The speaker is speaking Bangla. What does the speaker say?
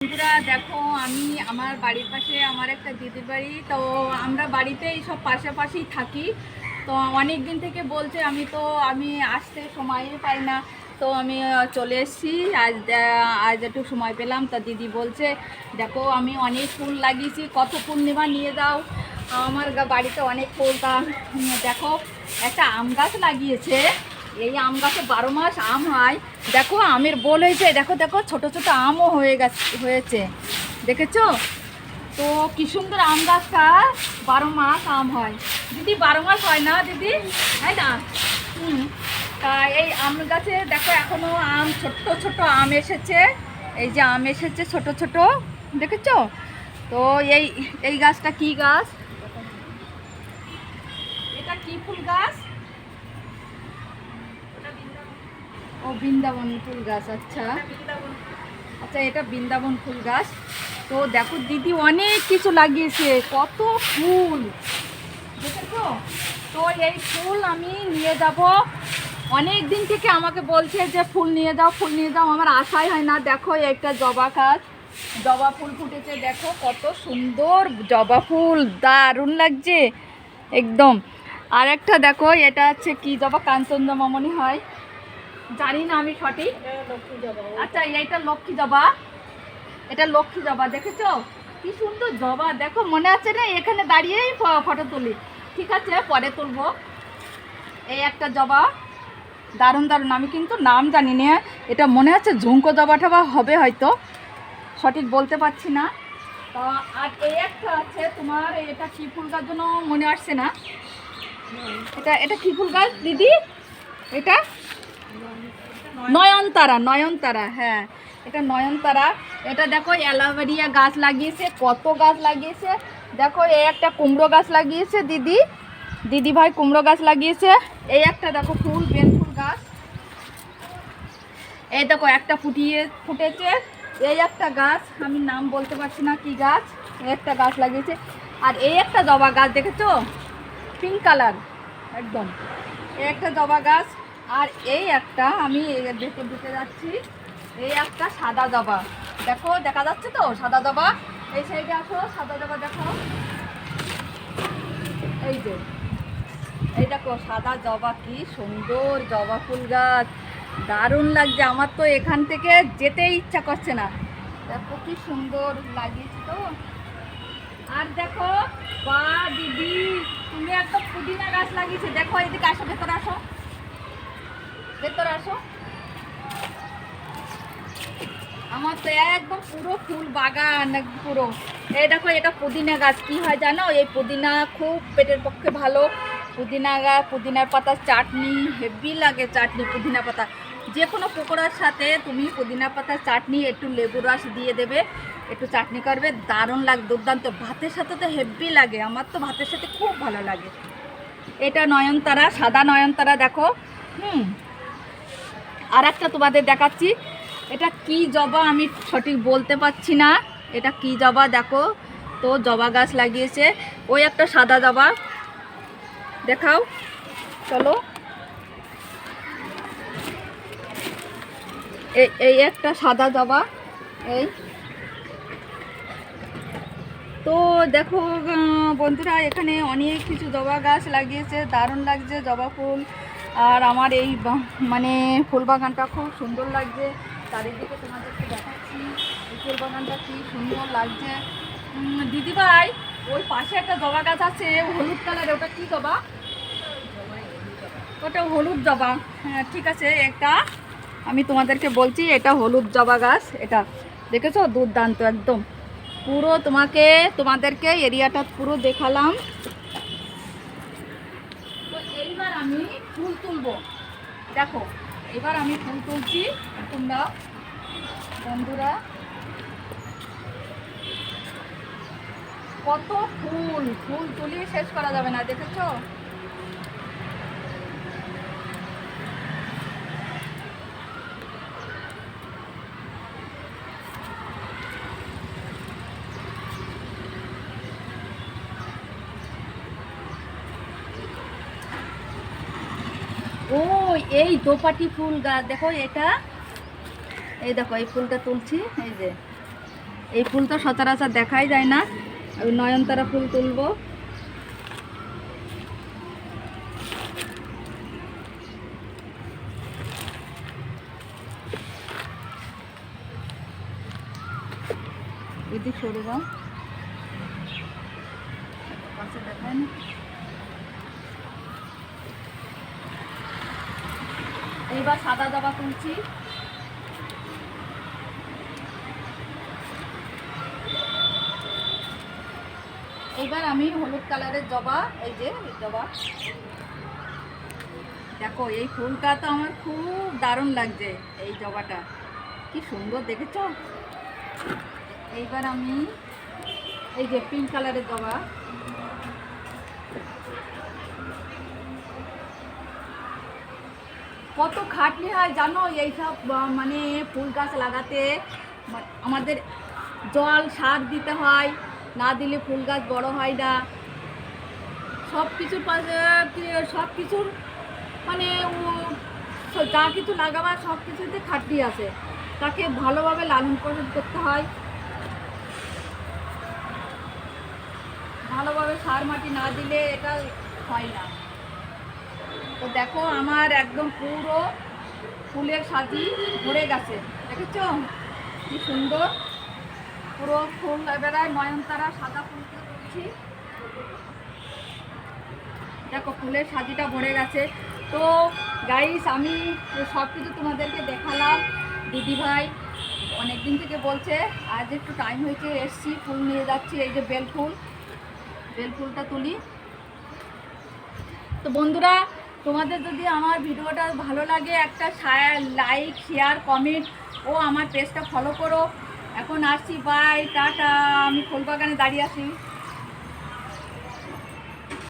বন্ধুরা, দেখো, আমি আমার বাড়ির পাশে আমার একটা দিদির বাড়ি। তো আমরা বাড়িতে সব পাশাপাশিই থাকি। তো অনেক দিন থেকে বলছে, আমি তো, আমি আসতে সময়ই পাই না। তো আমি চলে এসেছি। আজ আজ একটু সময় পেলাম। তা দিদি বলছে, দেখো, আমি অনেক ফুল লাগিয়েছি, কত পূর্ণিমা নিয়ে যাও আমার বাড়িতে অনেক ফুল তা দেখো, একটা আম গাছ লাগিয়েছে। এই আম গাছে বারো মাস আম হয়। দেখো, আমের বোল হয়েছে। দেখো দেখো, ছোট ছোট আমও হয়ে গেছে, হয়েছে। দেখেছ? তো কি সুন্দর আম গাছটা। বারো মাস আম হয়। দিদি, বারো মাস হয় না, দিদি? তাই না? তা এই আম গাছে দেখো, এখনও আম, ছোট্ট ছোট আম এসেছে। এই যে আম এসেছে, ছোট ছোট। দেখেছ? তো এই এই গাছটা কি গাছ? এটা কি ফুল গাছ? বৃন্দাবন ফুল গাছ আচ্ছা। আচ্ছা এটা বৃন্দাবন ফুল গাছ। তো দেখো, দিদি অনেক কিছু লাগিয়েছে, কত ফুল। দেখেছ? তো এই ফুল আমি নিয়ে যাব। অনেক দিন থেকে আমাকে বলছে যে, ফুল নিয়ে যাও, ফুল নিয়ে যাও। আমার আশাই হয় না। দেখো একটা জবা গাছ। জবা ফুল ফুটেছে, দেখো, কত সুন্দর জবা ফুল। দারুণ লাগছে, একদম। আর একটা দেখো, এটা হচ্ছে কি জবা? কাঞ্চনজবা মনে হয়। জানি না আমি সঠিক। আচ্ছা এইটা লক্ষ্মী জবা। এটা লক্ষ্মী জবা দেখেছ? কি সুন্দর জবা। দেখো মনে আছে না? এখানে দাঁড়িয়েই ফটো তুলি। ঠিক আছে পরে তুলবো। এই একটা জবা। দারুণ দারুণ। আমি কিন্তু নাম জানি না। এটা মনে আছে ঝুমকো জবা টবা হবে হয়তো। সঠিক বলতে পারছি না। তা আর এই একটা আছে তোমার এটা কি ফুল গাছ জন্য মনে আসছে না? এটা এটা কি ফুল গাছ দিদি? এটা? নয়নতারা নয়নতারা হ্যাঁ। এটা নয়নতারা। এটা দেখো, অ্যালোভেরিয়া গাছ লাগিয়েছে, কত গাছ লাগিয়েছে। দেখো এই একটা কুমড়ো গাছ লাগিয়েছে, দিদি। দিদি ভাই কুমড়ো গাছ লাগিয়েছে। এই একটা দেখো, ফুল বেল ফুল গাছ। এই দেখো, একটা ফুটিয়ে, ফুটেছে। এই একটা গাছ, আমি নাম বলতে পারছি না কি গাছ। এই একটা গাছ লাগিয়েছে। আর এই একটা জবা গাছ, দেখেছ? পিঙ্ক কালার, একদম। এই একটা জবা গাছ আর এই একটা আমি দেখে দিতে যাচ্ছি, এই একটা সাদা জবা দেখো, দেখা যাচ্ছে তো? সাদা জবা এই সাইডে আসো, সাদা জবা দেখো। এই যে, এই দেখো, সাদা জবা কি সুন্দর জবা ফুল গাছ। দারুণ লাগছে। আমার তো এখান থেকে যেতে ইচ্ছা করছে না। দেখো কি সুন্দর লাগিয়েছে তো। আর দেখো, বা দিদি, তুমি একটা পুদিনা গাছ লাগিয়েছে। দেখো, এদিকে আসো, ভেতরে আসো। ভেতরে আসো। আমার তো একদম পুরো ফুল বাগান পুরো। এই দেখো, এটা পুদিনা গাছ। কি হয় জানো? এই পুদিনা খুব পেটের পক্ষে ভালো। পুদিনা গাছ, পুদিনার পাতার চাটনি, হেভি লাগে চাটনি, পুদিনা পাতা। যে কোনো পকোড়ার সাথে তুমি পুদিনা পাতার চাটনি, একটু লেবু রস দিয়ে দেবে, একটু চাটনি করবে, দারুণ লাগে, দুর্দান্ত। ভাতের সাথে তো হেভি লাগে, আমার তো ভাতের সাথে খুব ভালো লাগে। এটা নয়নতারা, সাদা নয়নতারা, দেখো। হুম আর একটা তোমাদের দেখাচ্ছি। এটা কি জবা? আমি সঠিক বলতে পারছি না। এটা কি জবা? দেখো, তো জবা গাছ লাগিয়েছে। ওই একটা সাদা জবা। দেখাও। চলো। এই এই একটা সাদা জবা। এই। তো দেখো বন্ধুরা, এখানে অনেক কিছু জবা গাছ লাগিয়েছে। দারুণ লাগছে জবা ফুল। আর আমার এই মানে ফুল বাগানটা খুব সুন্দর লাগছে। চারিদিকে তোমাদেরকে দেখাচ্ছি ফুল বাগানটা কি সুন্দর লাগছে। দিদিভাই, ওই পাশে একটা জবা গাছ আছে, হলুদ কালার ওটা কি জবা? ওটা হলুদ জবা। হ্যাঁ ঠিক আছে একটা আমি তোমাদেরকে বলছি, এটা হলুদ জবা গাছ, এটা। দেখেছ? দুর্দান্ত, একদম। পুরো তোমাকে, তোমাদেরকে এরিয়াটা পুরো দেখালাম। এইবার আমি তুলবো। দেখো, এবার আমি ফুল তুলছি। তোমরা, বন্ধুরা, কত ফুল ফুল তুলিয়ে শেষ করা যাবে না, দেখেছ ও এই দোপাটি ফুল গাছ দেখো এটা। এই দেখো, এই ফুলটা তুলছি, এই যে। এই ফুল তো সচরাচর দেখাই যায় না। আমি নয়নতারা ফুল তুলবো। এদিক সরে যাও। দেখায় না। এইবার সাদা জবা তুলছি এইবার আমি হলুদ কালারের জবা, এই যে জবা। দেখো, এই ফুলটা তো আমার খুব দারুণ লাগছে, এই জবাটা। কি সুন্দর, দেখেছ? এইবার আমি এই যে পিঙ্ক কালারের জবা। কত খাটনি হয় জানো? এইসব মানে ফুল গাছ লাগাতে আমাদের জল সার দিতে হয়, না দিলে ফুল গাছ বড় হয় না। সব কিছুর পাশে সব কিছুর মানে যা কিছু লাগাবার সব কিছুতে খাটনি আছে। তাকে ভালোভাবে লালন পালন করতে হয়। ভালোভাবে সার মাটি না দিলে এটা হয় না। তো দেখো আমার একদম পুরো ফুলের সাজি ভরে গেছে। দেখেছ? কি সুন্দর। পুরো ফুল এবারে নয়নতারা সাদা ফুল করছি দেখো ফুলের সাজিটা ভরে গেছে। তো গাইস আমি সব কিছু তোমাদেরকে দেখালাম। দিদিভাই অনেক দিন থেকে বলছে, আজ একটু টাইম হয়েছে, এসছি, ফুল নিয়ে যাচ্ছি, এই যে বেল ফুল। বেল ফুলটা তুলি। তো বন্ধুরা তোমাদের যদি আমার ভিডিওটা ভালো লাগে, একটা লাইক শেয়ার কমেন্ট ও আমার পেজটা ফলো করো। এখন আসছি বাই টাটা, আমি ফুলবাগানে দাঁড়িয়ে আছি।